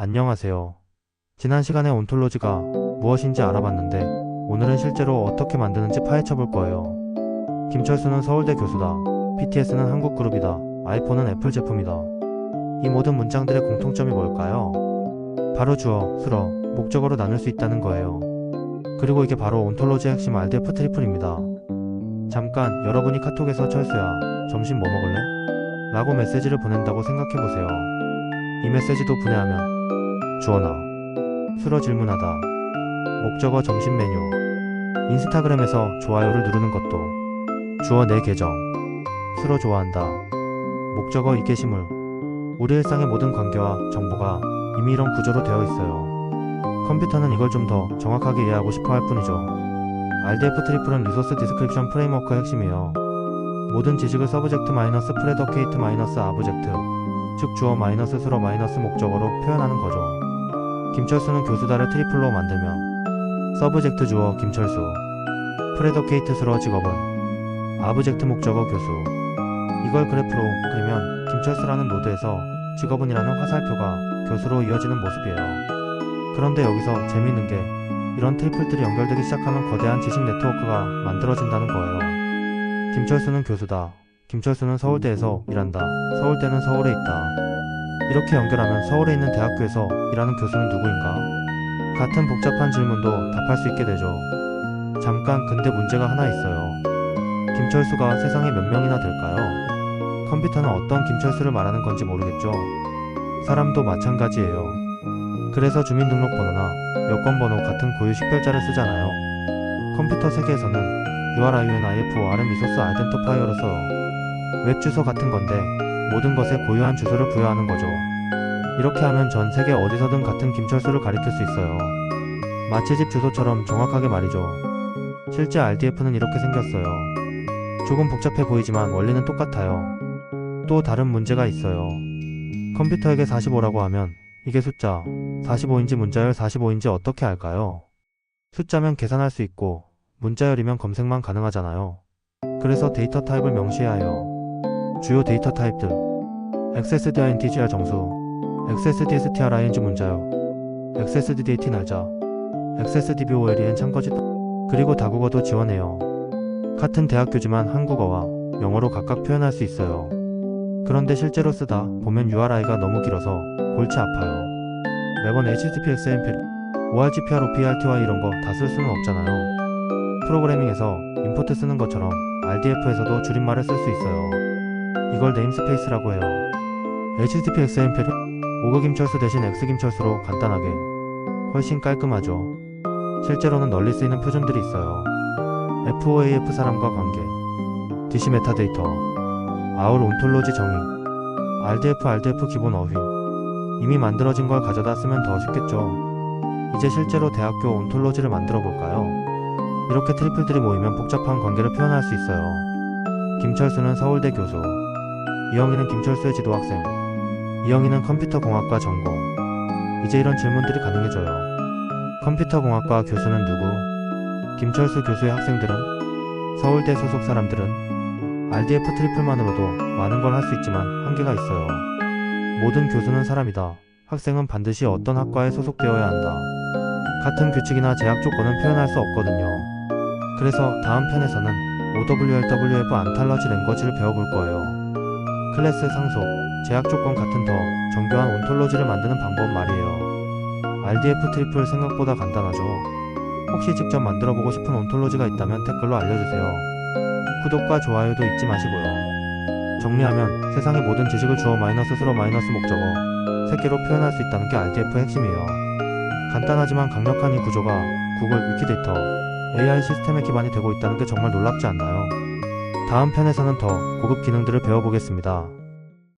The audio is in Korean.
안녕하세요. 지난 시간에 온톨로지가 무엇인지 알아봤는데 오늘은 실제로 어떻게 만드는지 파헤쳐 볼 거예요. 김철수는 서울대 교수다. BTS는 한국 그룹이다. 아이폰은 애플 제품이다. 이 모든 문장들의 공통점이 뭘까요? 바로 주어, 수어, 목적어로 나눌 수 있다는 거예요. 그리고 이게 바로 온톨로지의 핵심 RDF 트리플입니다. 잠깐 여러분이 카톡에서 철수야 점심 뭐 먹을래? 라고 메시지를 보낸다고 생각해보세요. 이 메시지도 분해하면 주어나 수로 질문하다 목적어 점심 메뉴 인스타그램에서 좋아요를 누르는 것도 주어 내 계정 수로 좋아한다 목적어 이 게시물 우리 일상의 모든 관계와 정보가 이미 이런 구조로 되어 있어요. 컴퓨터는 이걸 좀 더 정확하게 이해하고 싶어 할 뿐이죠. RDF 트리플은 리소스 디스크립션 프레임워크의 핵심이에요. 모든 지식을 서브젝트 마이너스 프레더케이트 마이너스 아브젝트, 즉 주어 마이너스 수로 마이너스 목적어로 표현하는 거죠. 김철수는 교수다를 트리플로 만들며 서브젝트 주어 김철수, 프레더케이트 수로 직업은 아브젝트 목적어 교수. 이걸 그래프로 그리면 김철수라는 노드에서 직업은이라는 화살표가 교수로 이어지는 모습이에요. 그런데 여기서 재미있는 게 이런 트리플들이 연결되기 시작하면 거대한 지식 네트워크가 만들어진다는 거예요. 김철수는 교수다. 김철수는 서울대에서 일한다. 서울대는 서울에 있다. 이렇게 연결하면 서울에 있는 대학교에서 일하는 교수는 누구인가? 같은 복잡한 질문도 답할 수 있게 되죠. 잠깐 근데 문제가 하나 있어요. 김철수가 세상에 몇 명이나 될까요? 컴퓨터는 어떤 김철수를 말하는 건지 모르겠죠. 사람도 마찬가지예요. 그래서 주민등록번호나 여권번호 같은 고유 식별자를 쓰잖아요. 컴퓨터 세계에서는 URIUNIFOR은 리소스 아이덴티파이어로 써요. 웹 주소 같은 건데 모든 것에 고유한 주소를 부여하는 거죠. 이렇게 하면 전 세계 어디서든 같은 김철수를 가리킬 수 있어요. 마치 집 주소처럼 정확하게 말이죠. 실제 RDF는 이렇게 생겼어요. 조금 복잡해 보이지만 원리는 똑같아요. 또 다른 문제가 있어요. 컴퓨터에게 45라고 하면 이게 숫자 45인지 문자열 45인지 어떻게 알까요? 숫자면 계산할 수 있고 문자열이면 검색만 가능하잖아요. 그래서 데이터 타입을 명시해야 해요. 주요 데이터 타입들 XSDINTGR 정수 XSDSTRING 문자열 XSDDAT 날짜 XSDBOLEN 참거짓 그리고 다국어도 지원해요. 같은 대학 교지만 한국어와 영어로 각각 표현할 수 있어요. 그런데 실제로 쓰다 보면 URI가 너무 길어서 골치 아파요. 매번 HTTP, XMP, ORGPR, OPRTY 이런 거 다 쓸 수는 없잖아요. 프로그래밍에서 임포트 쓰는 것처럼 RDF에서도 줄임말을 쓸 수 있어요. 이걸 네임스페이스라고 해요. HTTP, XMP, 오그 김철수 대신 X 김철수로 간단하게 훨씬 깔끔하죠. 실제로는 널리 쓰이는 표준들이 있어요. FOAF 사람과 관계, DC 메타데이터, 아울 온톨로지 정의, RDF RDF 기본 어휘. 이미 만들어진 걸 가져다 쓰면 더 쉽겠죠. 이제 실제로 대학교 온톨로지를 만들어 볼까요? 이렇게 트리플들이 모이면 복잡한 관계를 표현할 수 있어요. 김철수는 서울대 교수, 이영희는 김철수의 지도학생, 이영희는 컴퓨터공학과 전공. 이제 이런 질문들이 가능해져요. 컴퓨터공학과 교수는 누구? 김철수 교수의 학생들은? 서울대 소속 사람들은? RDF 트리플만으로도 많은 걸 할 수 있지만 한계가 있어요. 모든 교수는 사람이다. 학생은 반드시 어떤 학과에 소속되어야 한다. 같은 규칙이나 제약 조건은 표현할 수 없거든요. 그래서 다음 편에서는 OWLWF 안탈러지 랭거지를 배워볼 거예요. 클래스 상속, 제약 조건 같은 더 정교한 온톨로지를 만드는 방법 말이에요. RDF 트리플 생각보다 간단하죠. 혹시 직접 만들어보고 싶은 온톨로지가 있다면 댓글로 알려주세요. 구독과 좋아요도 잊지 마시고요. 정리하면 세상의 모든 지식을 주어 마이너스 수로 마이너스 목적어 세 개로 표현할 수 있다는 게 RDF의 핵심이에요. 간단하지만 강력한 이 구조가 구글 위키데이터 AI 시스템의 기반이 되고 있다는 게 정말 놀랍지 않나요? 다음 편에서는 더 고급 기능들을 배워보겠습니다.